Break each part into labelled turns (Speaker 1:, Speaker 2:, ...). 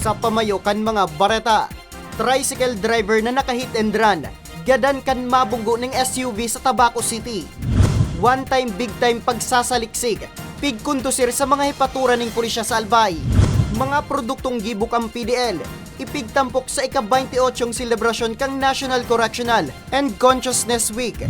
Speaker 1: Sa pamayo kan mga bareta, tricycle driver na nakahit and run, gadan kan mabunggo ng SUV sa Tabaco City. One time big time pagsasaliksik, pigkundusir sa mga hipatura ng pulisya sa Albay. Mga produktong gibok ang PDL, ipigtampok sa ika-28 selebrasyon kang National Correctional and Consciousness Week.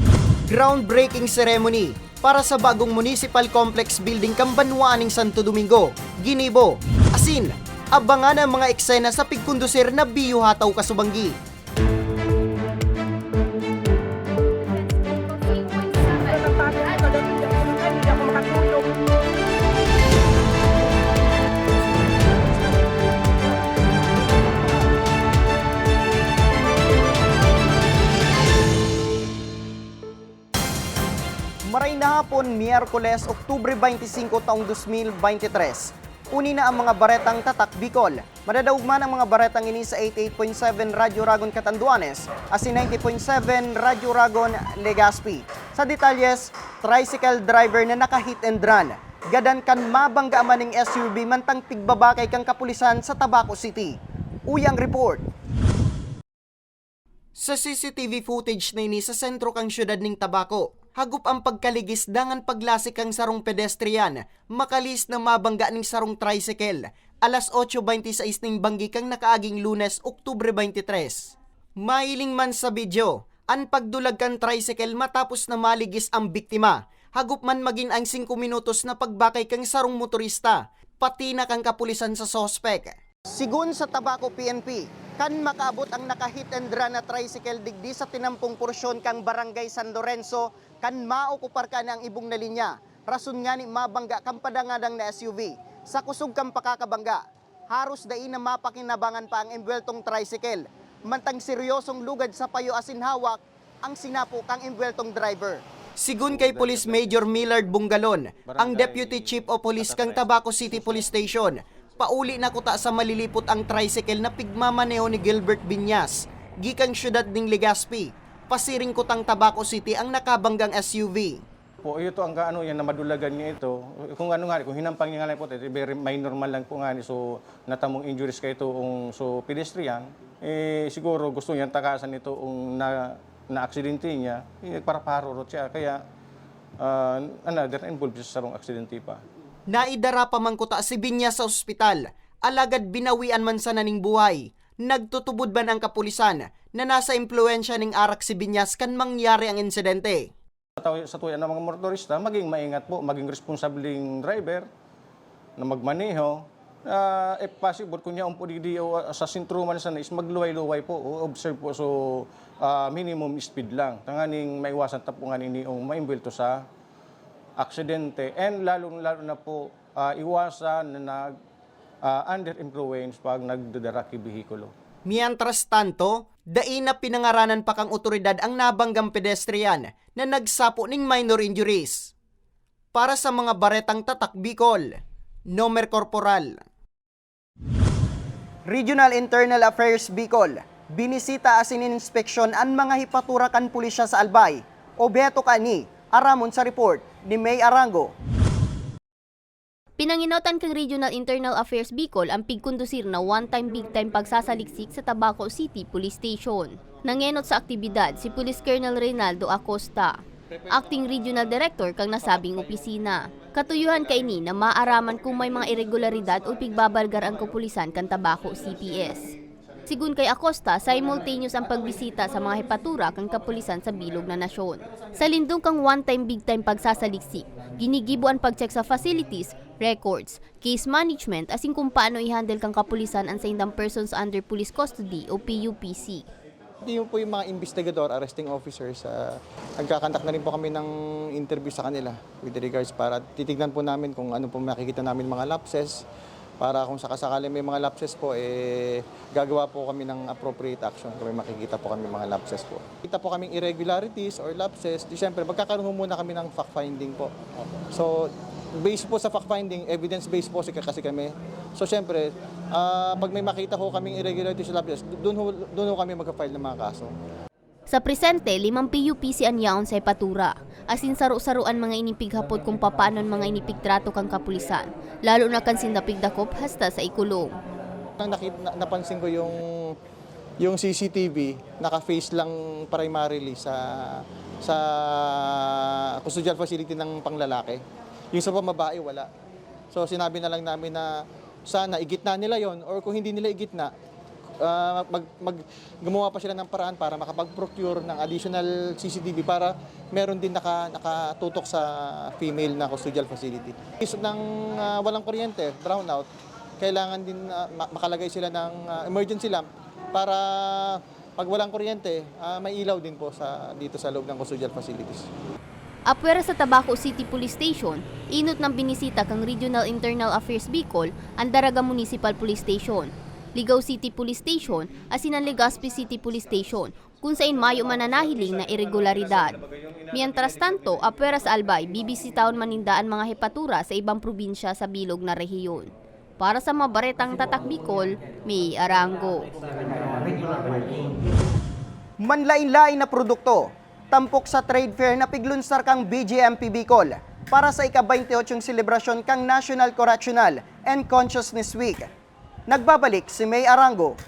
Speaker 1: Groundbreaking ceremony para sa bagong municipal complex building kang Banwaan ng Santo Domingo, Ginibo. Asin, abangan ang mga eksena sa pigkundusir na Biyo Hataw Kasubanggi. Maray na hapon, Miyerkules, Oktubre 25, taong 2023. Uni na ang mga baretang tatak Bicol. Madadaugman ang mga baretang ini sa 88.7 Radyo Ragon Catanduanes at si 90.7 Radyo Ragon Legazpi. Sa detalyes, tricycle driver na naka-hit and run. Gadan kan mabangga maning SUV mantang pigbabakay kang kapulisan sa Tabaco City. Uyang report. Sa CCTV footage na ini sa sentro kang syudad ning Tabaco, hagup ang pagkaligis dangan paglasik kang sarong pedestrian, makalis na mabangga ning sarong tricycle. Alas 8.26 ning banggi kang nakaaging lunes, Oktubre 23. Mahiling man sa video, ang pagdulag kan tricycle matapos na maligis ang biktima. Hagup man maging ang 5 minutos na pagbakay kang sarong motorista, pati na kang kapulisan sa sospek. Sigun sa Tabaco PNP, kan makaabot ang naka-hit and run na tricycle digdi sa tinampong porsyon kang Barangay San Lorenzo, kan maokupar ka ang ibong na linya. Rason nga ni mabangga kang padangadang na SUV. Sa kusog kang pakakabangga, haros dai na mapakinabangan pa ang embweltong tricycle. Mantang seryosong lugad sa payo asin hawak, ang sinapo kang embweltong driver. Sigun kay Police Major Millard Bungalon, ang Deputy Chief of Police kang Tabaco City Police Station, pauli na kuta sa malilipot ang tricycle na pigmamaneho ni Gilbert Binyas, gikang syudad ning Legazpi. Pasiring kutang Tabaco City ang nakabanggang SUV.
Speaker 2: Po, ito ang kaano yan na madulagan niya ito. Kung ano nga, kung hinampang niya nga lang po, ito, very minor man lang po nga so natamong injuries kay ito ang so pedestrian, eh siguro gusto niya takasan ito ang na, na aksidente niya, eh, para parurot siya. Kaya uh, another involved sa sarong aksidente pa.
Speaker 1: Naidara pa man kuta si Binyas sa ospital, alagad binawian man sa naning buhay. Nagtutubod ba ng kapulisan na nasa impluensya ning arak si Binyas kan mangyari ang insidente?
Speaker 2: Sa tawi- Sa tuya ng mga motorista, maging maingat po, maging responsabling driver na magmaneho. Uh, if possible, kung niya po di o sa sintro man sa is magluway-luway po, o observe po so ah, minimum speed lang. Tanganing maiwasan ta po nga nini o maimbelto sa aksidente and lalo-lalo na po ah, iwasan na nag ah, under influence pag nagdadaraki bihikulo.
Speaker 1: Mientras tanto, dai na pinangaranan pa kang otoridad ang nabanggang pedestrian na nagsapo ning minor injuries. Para sa mga baretang tatak Bicol, Nomer Corporal. Regional Internal Affairs Bicol, binisita asin inspeksyon ang mga hipaturakan pulisya sa Albay. Obeto kani, aramon sa report ni May Arango.
Speaker 3: Pinanginotan kang Regional Internal Affairs Bicol ang pigkundusir na one-time big-time pagsasaliksik sa Tabaco City Police Station. Nangenot sa aktibidad si Police Colonel Reynaldo Acosta, Acting Regional Director kang nasabing opisina. Katuyuhan kay ni na maaraman kung may mga irregularidad o pigbabalgar ang kapulisan kan Tabaco CPS. Sigun kay Acosta, simultaneous ang pagbisita sa mga hepatura kang kapulisan sa bilog na nasyon. Sa lindong kang one-time big-time pagsasaliksik, ginigibo ang pag-check sa facilities, records, case management asin kung paano i-handle kang kapulisan ang sa persons under police custody o PUPC.
Speaker 4: Yung po yung mga investigador, arresting officers, uh, nagkakantak na rin po kami ng interview sa kanila with regards para titignan po namin kung ano po makikita namin mga lapses para kung sakasakali may mga lapses po, eh, gagawa po kami ng appropriate action kung makikita po kami mga lapses po. Kita po kaming irregularities or lapses, di syempre magkakaroon muna kami ng fact-finding po. So, based po sa fact-finding, evidence-based po si- kasi kami. So, syempre, ah, pag may makita ko kaming irregularities or lapses, doon ho, doon ho kami magka-file ng mga kaso.
Speaker 3: Sa presente, limang PUPC ang yaon sa Epatura. Asin saro-saruan mga inipighapot kung papanon mga inipigtrato kang kapulisan. Lalo na kan sindapigdakop hasta sa ikulong.
Speaker 4: Nang nakita, na- napansin ko yung yung CCTV naka-face lang primarily sa sa custodial facility ng panglalaki. Yung sa pambabae wala. So sinabi na lang namin na sana igitna nila yon or kung hindi nila igitna ah, mag, mag gumawa pa sila ng paraan para makapag-procure ng additional CCTV para meron din naka, nakatutok sa female na custodial facility. Is ng ah, walang kuryente, brownout, kailangan din ma- makalagay sila ng ah, emergency lamp para pag walang kuryente, ah, may ilaw din po sa dito sa loob ng custodial facilities.
Speaker 3: Apwera sa Tabaco City Police Station, inot ng binisita kang Regional Internal Affairs Bicol ang Daraga Municipal Police Station, Ligaw City Police Station, asin ang Legazpi City Police Station, kung saan mayo mananahiling na irregularidad. Mientras tanto, apwera sa Albay, BBC Town manindaan mga hepatura sa ibang probinsya sa bilog na rehiyon. Para sa mga baretang tatak Bicol, may Arango.
Speaker 1: Manlain-lain na produkto, tampok sa trade fair na piglunsar kang BGMP Bicol para sa ika-28 selebrasyon kang National Correctional and Consciousness Week. Nagbabalik si May Arango.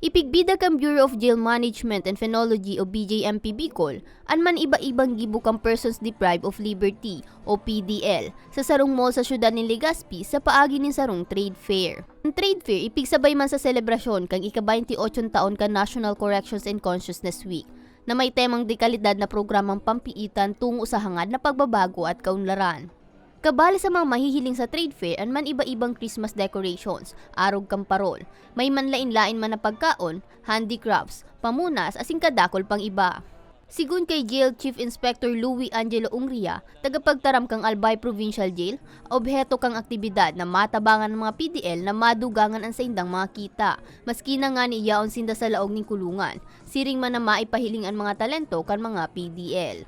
Speaker 3: Ipigbida kang Bureau of Jail Management and Phenology o BJMP Bicol, anman iba-ibang gibo kang persons deprived of liberty o PDL sa sarong mall sa syudad ni Legazpi sa paagi ng sarong trade fair. Ang trade fair ipigsabay man sa selebrasyon kang ika-28 taon ka National Corrections and Consciousness Week na may temang dekalidad na programang pampiitan tungo sa hangad na pagbabago at kaunlaran. Kabali sa mga mahihiling sa trade fair an man iba-ibang Christmas decorations, arog kang parol, may manlain-lain man na pagkaon, handicrafts, pamunas asing kadakol pang iba. Sigun kay Jail Chief Inspector Louis Angelo Ungria, tagapagtaram kang Albay Provincial Jail, obheto kang aktibidad na matabangan ng mga PDL na madugangan ang saindang mga kita. Maski na nga ni iyaon sinda sa laog ng kulungan, siring man na maipahiling ang mga talento kan mga PDL.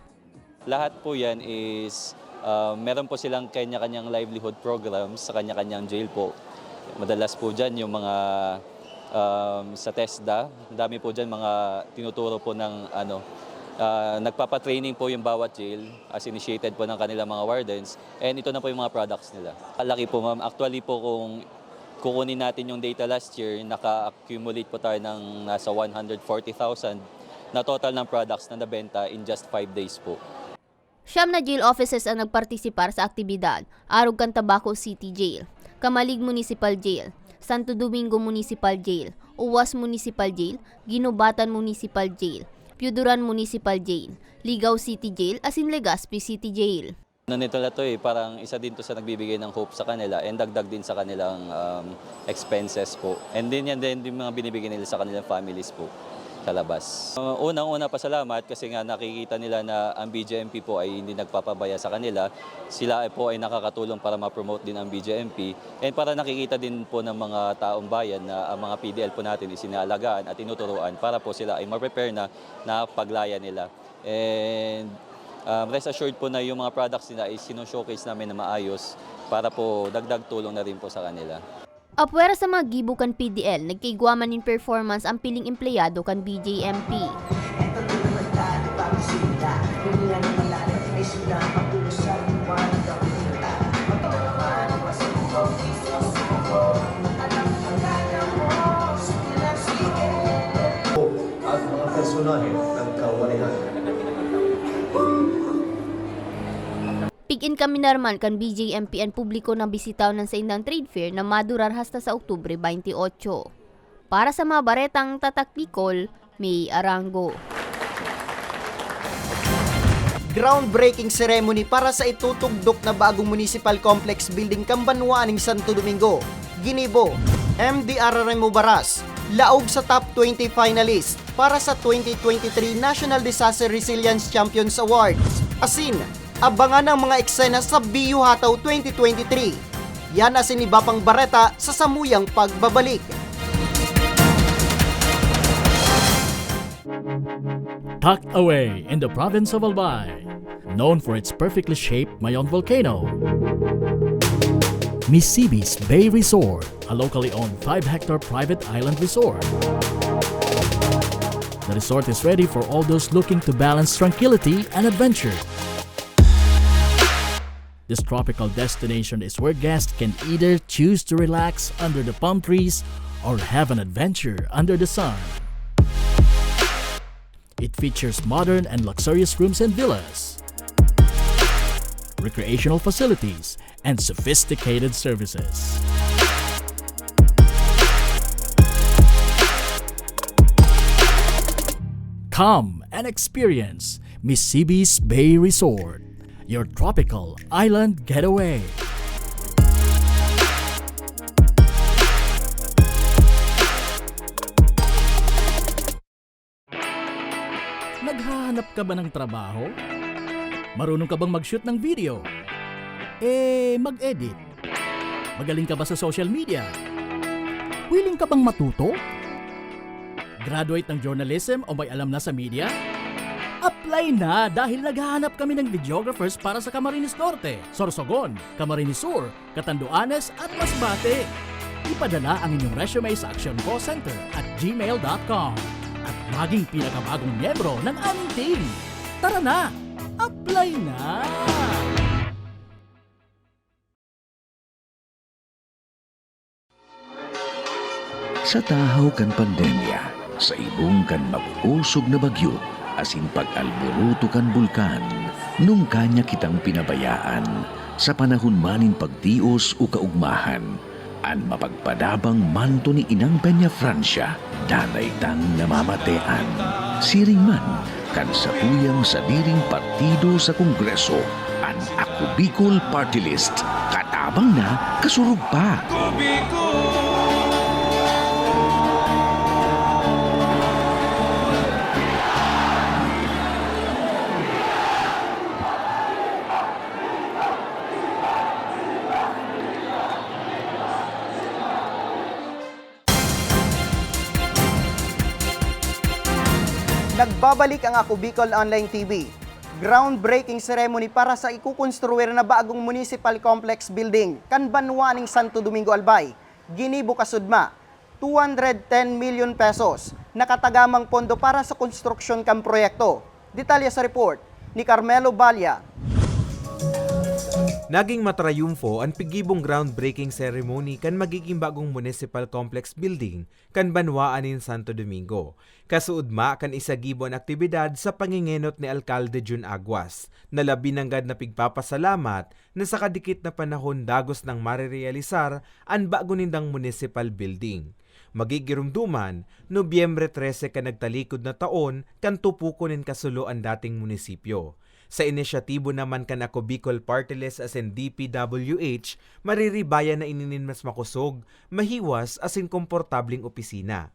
Speaker 5: Lahat po yan is uh, meron po silang kanya-kanyang livelihood programs sa kanya-kanyang jail po. Madalas po dyan yung mga um, sa TESDA, dami po dyan mga tinuturo po ng ano, uh, nagpapatraining po yung bawat jail as initiated po ng kanilang mga wardens and ito na po yung mga products nila. Kalaki po ma'am, actually po kung kukunin natin yung data last year, naka-accumulate po tayo ng nasa 140,000 na total ng products na nabenta in just 5 days po.
Speaker 3: Siyam na jail officers ang nagpartisipar sa aktibidad, Arog kan Tabaco City Jail, Kamalig Municipal Jail, Santo Domingo Municipal Jail, Uwas Municipal Jail, Ginubatan Municipal Jail, Piuduran Municipal Jail, Ligaw City Jail, asin Legazpi City Jail.
Speaker 5: Ano nito na to eh, parang isa din to sa nagbibigay ng hope sa kanila and dagdag din sa kanilang um, expenses po. And din yan din yung mga binibigay nila sa kanilang families po sa labas. Uh, Unang-una pasalamat kasi nga nakikita nila na ang BJMP po ay hindi nagpapabaya sa kanila. Sila ay po ay nakakatulong para ma-promote din ang BJMP and para nakikita din po ng mga taong bayan na ang mga PDL po natin isinaalagaan at tinuturuan para po sila ay ma-prepare na na paglaya nila. And um, rest assured po na yung mga products nila ay sino-showcase namin na maayos para po dagdag tulong na rin po sa kanila.
Speaker 3: Apwera sa mga gibo kan PDL, nagkaigwaman in performance ang piling empleyado kan BJMP.
Speaker 6: at mga personahe
Speaker 3: Pigin kami narman kan BJMP ang publiko ng bisitaw ng sa indang trade fair na madurar hasta sa Oktubre 28. Para sa mga baretang tataklikol, may arango.
Speaker 1: Groundbreaking ceremony para sa itutugdok na bagong municipal complex building Kambanwaan ng Santo Domingo. Ginibo, MDR Remo Baras, laog sa top 20 finalist para sa 2023 National Disaster Resilience Champions Awards. Asin, abangan ang mga eksena sa BU Hataw 2023. Yan asin iba pang bareta sa samuyang pagbabalik.
Speaker 7: tucked away in the province of Albay, known for its perfectly shaped Mayon volcano. Misibis Bay Resort, a locally owned 5-hectare private island resort. The resort is ready for all those looking to balance tranquility and adventure. This tropical destination is where guests can either choose to relax under the palm trees or have an adventure under the sun. It features modern and luxurious rooms and villas, recreational facilities, and sophisticated services. Come and experience Mississippi's Bay Resort, your tropical island getaway. Naghahanap ka ba ng trabaho? Marunong ka bang mag-shoot ng video? Eh, mag-edit? Magaling ka ba sa social media? Willing ka bang matuto? Graduate ng journalism o may alam na sa media? Apply na dahil naghahanap kami ng videographers para sa Camarines Norte, Sorsogon, Camarines Sur, Catanduanes at Masbate. Ipadala ang inyong resume sa Action Call Center at gmail.com at maging pinakabagong miyembro ng aming team. Tara na! Apply na!
Speaker 8: Sa tahaw kan pandemya, sa ibong kan mag-usog na bagyo, asin pag-alboruto kan bulkan, nung kanya kitang pinabayaan, sa panahon manin pagtios o kaugmahan, an mapagpadabang manto ni Inang Peña Francia, danay tang namamatean. Siring man, kan sa tuyang sa diring partido sa Kongreso, an Ako Party List, katabang na kasurug pa.
Speaker 1: Nagbabalik ang Ako Bicol Online TV. Groundbreaking ceremony para sa ikukonstruir na bagong municipal complex building kan Banwaning Santo Domingo Albay. Ginibo kasudma 210 million pesos nakatagamang pondo para sa konstruksyon kan proyekto. Detalye sa report ni Carmelo Balya.
Speaker 9: Naging matrayumfo ang pigibong groundbreaking ceremony kan magiging bagong municipal complex building kan Banwaan in Santo Domingo. Kasuudma kan isagibo ang aktibidad sa pangingenot ni Alcalde Jun Aguas na labi ng gad na pigpapasalamat na sa kadikit na panahon dagos ng marirealisar ang bago nindang municipal building. Magigirumduman, Nobyembre 13 ka nagtalikod na taon kan tupuko nin kasulo ang dating munisipyo. Sa inisyatibo naman kan ako Bicol Party List as in DPWH, mariribayan na ininin mas makusog, mahiwas as in komportabling opisina.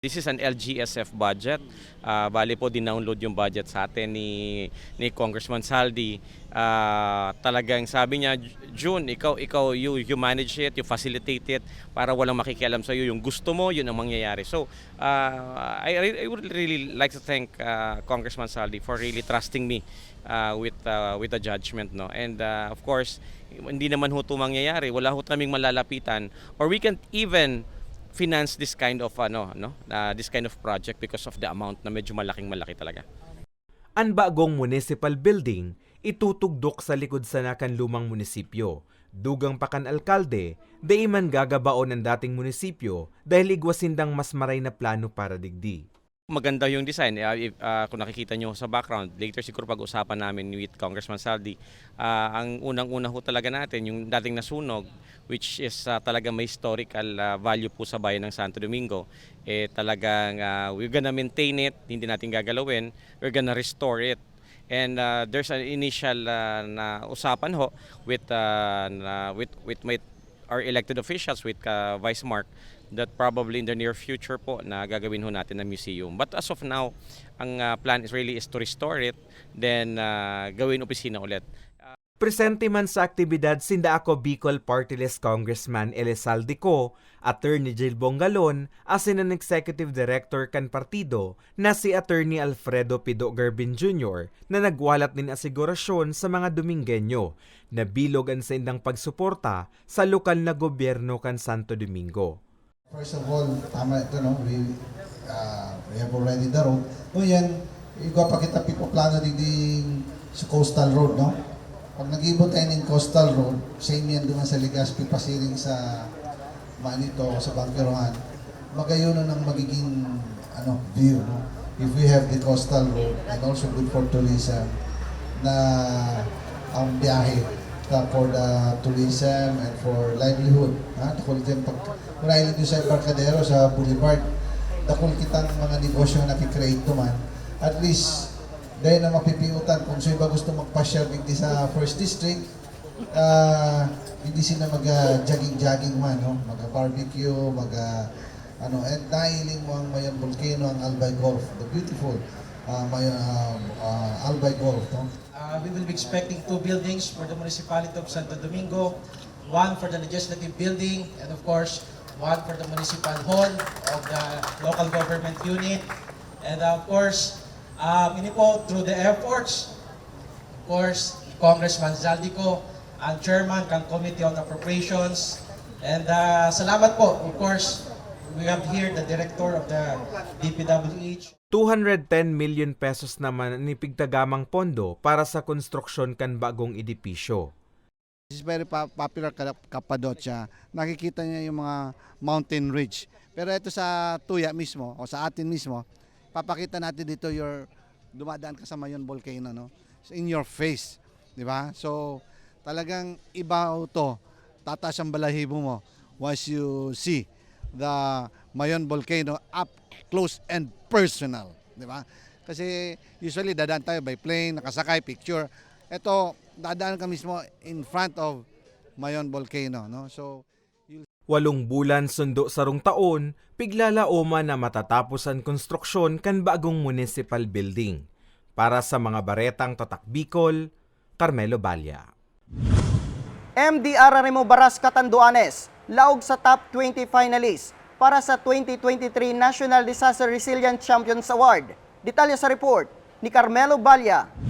Speaker 10: This is an LGSF budget. Ah, bali po din-download yung budget sa atin ni ni Congressman Saldi. Ah, talagang sabi niya, June, ikaw ikaw you you manage it, you facilitate it para walang makikialam sa iyo. Yung gusto mo, yun ang mangyayari. So, ah, I, I would really like to thank ah, Congressman Saldi for really trusting me ah, with ah, with the judgment no. And ah, of course, hindi naman ho mangyayari. Wala ho kaming malalapitan or we can even finance this kind of ano no uh, this kind of project because of the amount na medyo malaking malaki talaga.
Speaker 9: Ang bagong municipal building itutugdok sa likod sa nakan lumang munisipyo. Dugang pakan alkalde, di man gagabaon ng dating munisipyo dahil igwasindang mas maray na plano para digdi.
Speaker 10: Maganda yung design. Uh, if, uh, kung nakikita nyo sa background, later siguro pag-usapan namin with Congressman Saldi, uh, ang unang-una ho talaga natin, yung dating nasunog, which is uh, talaga may historical uh, value po sa bayan ng Santo Domingo, eh talagang uh, we're gonna maintain it, hindi natin gagalawin, we're gonna restore it. And uh, there's an initial uh, na usapan ho with uh, na, with with my our elected officials with uh, Vice Mark that probably in the near future po na gagawin ho natin na museum. But as of now, ang uh, plan is really is to restore it, then uh, gawin opisina ulit.
Speaker 9: Presente man sa aktibidad sinda ako Bicol Party List Congressman Elizalde Co, Attorney Jill Bongalon, asin ang Executive Director kan partido na si Attorney Alfredo Pido Garbin Jr. na nagwalat din asigurasyon sa mga Domingueño na bilog ang sa indang pagsuporta sa lokal na gobyerno kan Santo Domingo.
Speaker 11: First of all, tama ito, no? We, uh, we have already the road. Yan, ikaw pa kita pipo plano din din sa coastal road, no? pag nag-ibot tayo ng coastal road, same yan doon sa Legazpi pasiring sa Manito sa Bangkerohan, magayon na ng magiging ano, view. No? If we have the coastal road and also good for tourism na ang biyahe for the tourism and for livelihood. Ha? Tukul din pag mula doon sa Embarcadero, sa Boulevard, dakol kitang mga negosyo na nakikreate to man. At least, dahil na mapipiutan kung sino ba gusto magpasyal hindi sa First District, ah hindi sila mag-jogging-jogging man, no? mag-barbecue, mag ano, and nahiling mo ang Mayon Volcano, ang Albay Golf, the beautiful uh, Mayon, uh, uh, Albay Golf. No?
Speaker 12: Uh, we will be expecting two buildings for the municipality of Santo Domingo, one for the legislative building, and of course, one for the municipal hall of the local government unit. And of course, um, ini po, through the efforts, of course, Congressman Zaldico, ang chairman ng Committee on Appropriations. And uh, salamat po, of course, we have here the director of the DPWH,
Speaker 9: 210 million pesos naman ang ipigtagamang pondo para sa konstruksyon kan bagong edipisyo.
Speaker 13: Is very popular Cappadocia. Nakikita niya yung mga mountain ridge. Pero ito sa Tuya mismo o sa atin mismo, papakita natin dito your dumadaan ka sa Mayon volcano no. In your face, di ba? So talagang iba to. Tataas ang balahibo mo once you see the Mayon volcano up close and personal, di ba? Kasi usually dadaan tayo by plane, nakasakay, picture. Ito, dadaan ka mismo in front of Mayon volcano, no? So
Speaker 9: Walong bulan sundo sarong taon, piglalaoma na matatapos ang konstruksyon kan bagong municipal building. Para sa mga baretang Tatak Bicol, Carmelo Balya.
Speaker 1: MDR Remo Baras Catanduanes, laog sa top 20 finalists para sa 2023 National Disaster Resilience Champions Award. Detalye sa report ni Carmelo Balya.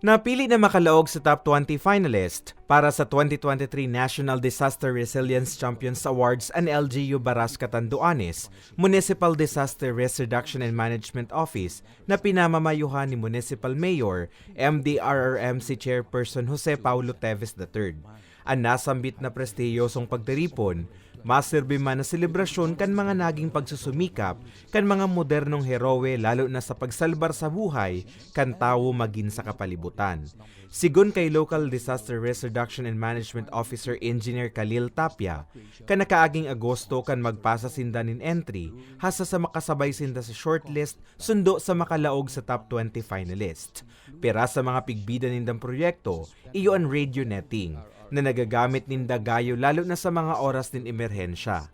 Speaker 9: Napili na makalaog sa top 20 finalist para sa 2023 National Disaster Resilience Champions Awards ang LGU Baras Catanduanes Municipal Disaster Risk Reduction and Management Office na pinamamayuhan ni Municipal Mayor MDRRMC Chairperson Jose Paulo Teves III. Ang nasambit na prestiyosong pagtiripon, maserbi man na selebrasyon kan mga naging pagsusumikap kan mga modernong heroe lalo na sa pagsalbar sa buhay kan tawo magin sa kapalibutan. Sigon kay Local Disaster Risk Reduction and Management Officer Engineer Khalil Tapia, kan nakaaging Agosto kan magpasa sinda nin entry hasa sa makasabay sinda sa shortlist sundo sa makalaog sa top 20 finalist. Pera sa mga pigbida nindang proyekto, iyo ang radio netting na nagagamit ninda gayo lalo na sa mga oras din emerhensya.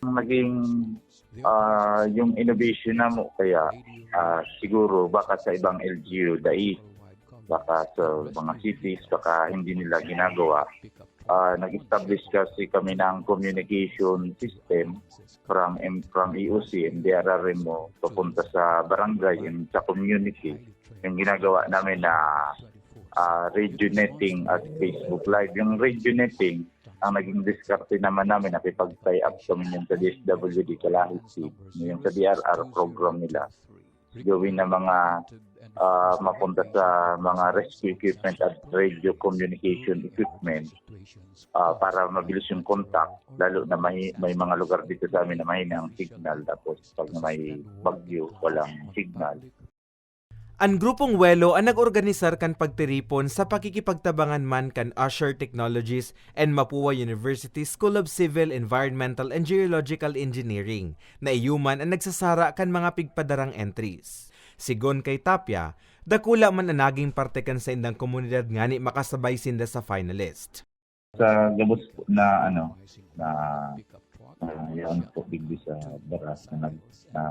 Speaker 14: naging ah, yung innovation na mo kaya ah, siguro baka sa ibang LGU dai baka sa mga cities baka hindi nila ginagawa Ah, nag-establish kasi kami ng communication system from from EOC and DRRM mo papunta sa barangay and sa community yung ginagawa namin na ah, radio netting at Facebook Live. Yung radio netting, ang naging diskarte naman namin, nakipag-tie up kami yun sa DSWD Kalahit Seed, yung sa DRR program nila. Gawin na mga ah, mapunta sa mga rescue equipment at radio communication equipment ah, para mabilis yung contact, lalo na may, may mga lugar dito sa amin na mahina ang signal, tapos pag may bagyo, walang signal.
Speaker 9: Ang grupong Welo ang nag-organisar kan pagtiripon sa pakikipagtabangan man kan Usher Technologies and Mapua University School of Civil, Environmental and Geological Engineering na iyuman ang nagsasara kan mga pigpadarang entries. Sigon kay Tapia, dakula man ang naging parte kan sa indang komunidad ngani makasabay sinda sa finalist.
Speaker 14: sa gabos na ano na uh, yan po bigli sa baras na nag na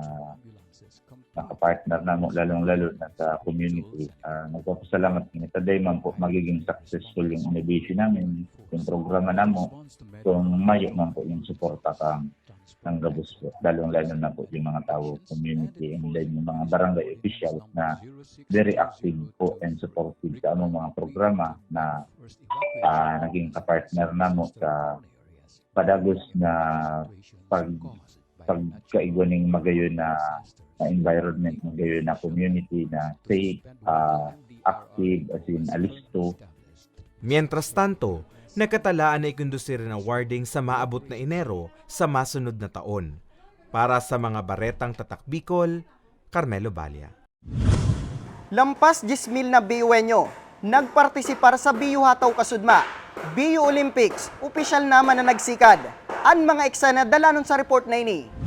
Speaker 14: nakapartner na mo lalong lalo na sa community. Uh, nagpapasalamat kami. Taday man po magiging successful yung innovation namin yung programa namo kung mayo man po yung suporta kang ng gabos po lalong lalo na po yung mga tao community and then yung mga barangay officials na very active po and supportive sa among mga programa na ah, naging kapartner na mo sa padagos na pag pagkaigwaning magayon na na environment ng gayon na community na safe, ah, active, as in alisto.
Speaker 9: Mientras tanto, nakatalaan na ikondusir ng warding sa maabot na Enero sa masunod na taon. Para sa mga baretang tatak Bicol, Carmelo Balia.
Speaker 1: Lampas 10,000 na biyuwenyo, nagpartisipar sa Biyu Hataw Kasudma. Biyu Olympics, opisyal naman na nagsikad. Ang mga eksena dalanon sa report na ini.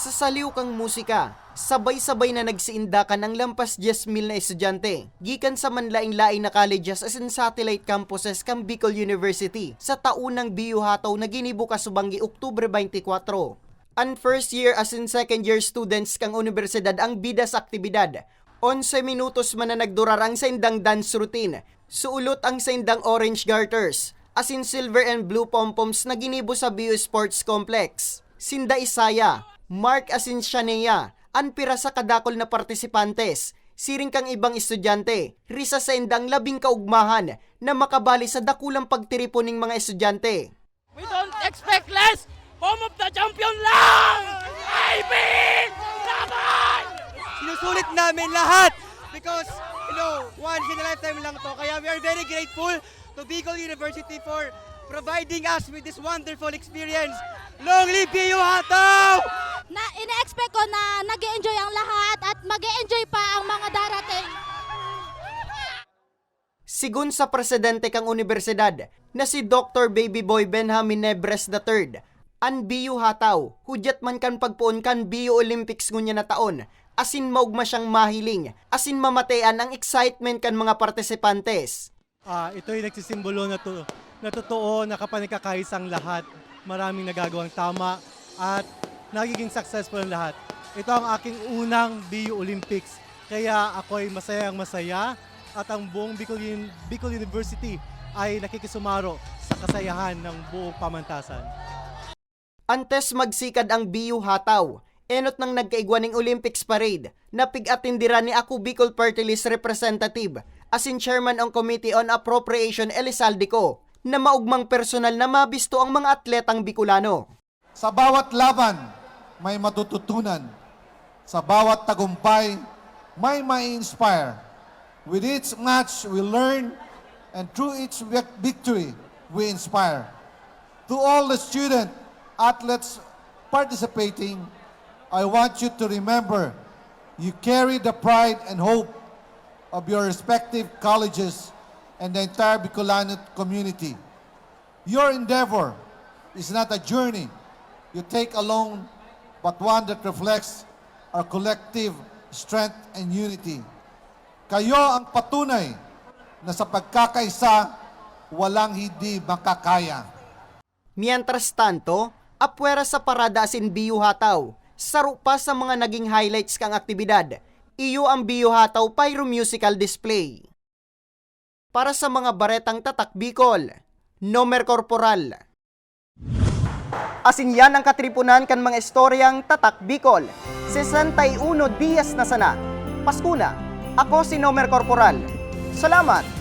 Speaker 1: Sa saliw kang musika, sabay-sabay na nagsiindakan ang lampas 10,000 na estudyante. Gikan sa manlaing-laing na colleges as in satellite campuses kang Bicol University sa taunang Biyu Hataw na ginibukas subanggi Oktubre 24. Ang first year as in second year students kang universidad ang bida sa aktibidad. 11 minutos man na nagdurar ang saindang dance routine. Suulot ang saindang orange garters. As in silver and blue pom-poms na ginibo sa Bio Sports Complex. Sinda Isaya, Mark Asin Shanea, ang pira sa kadakol na partisipantes. Siring kang ibang estudyante, risa sa indang labing kaugmahan na makabali sa dakulang pagtiripon ng mga estudyante.
Speaker 15: We don't expect less! Home of the champion lang! IB! Laban!
Speaker 16: Sinusulit namin lahat because, you know, once in a lifetime lang to. Kaya we are very grateful to Bicol University for providing us with this wonderful experience. Long live BU Hataw!
Speaker 17: Na ina-expect ko na nag enjoy ang lahat at mag enjoy pa ang mga darating.
Speaker 1: Sigun sa presidente kang universidad na si Dr. Baby Boy Benjamin Nebres III, an biyu hataw, hudyat man kan pagpuon kan biyu Olympics ngunya na taon, asin maugma siyang mahiling, asin mamatean ang excitement kan mga partisipantes.
Speaker 16: Ah, ito ay nagsisimbolo na, to, na totoo na kapag nagkakaisang lahat, maraming nagagawang tama at nagiging successful ang lahat. Ito ang aking unang BU Olympics. Kaya ako ay masayang masaya at ang buong Bicol, Bicol University ay nakikisumaro sa kasayahan ng buong pamantasan.
Speaker 1: Antes magsikad ang biyu hataw, enot nang nagkaigwan ng Olympics Parade, napig-atindira ni Ako Bicol Party List Representative, asin Chairman ang Committee on Appropriation Elizaldico, na maugmang personal na mabisto ang mga atletang Bicolano.
Speaker 11: Sa bawat laban, may matututunan. Sa bawat tagumpay, may mai-inspire. With each match, we learn, and through each vic- victory, we inspire. To all the student athletes participating, I want you to remember you carry the pride and hope of your respective colleges and the entire Bicolano community. Your endeavor is not a journey you take alone, but one that reflects our collective strength and unity. Kayo ang patunay na sa pagkakaisa, walang hindi makakaya.
Speaker 1: Mientras tanto, apwera sa parada asin biyu hataw, saro pa sa mga naging highlights kang aktibidad, iyo ang biyu hataw pyro musical display. Para sa mga baretang tatak Bicol, Nomer Corporal. Asin yan ang katripunan kan mga istoryang tatak Bicol. 61 Dias na sana. Paskuna, ako si Nomer Corporal. Salamat!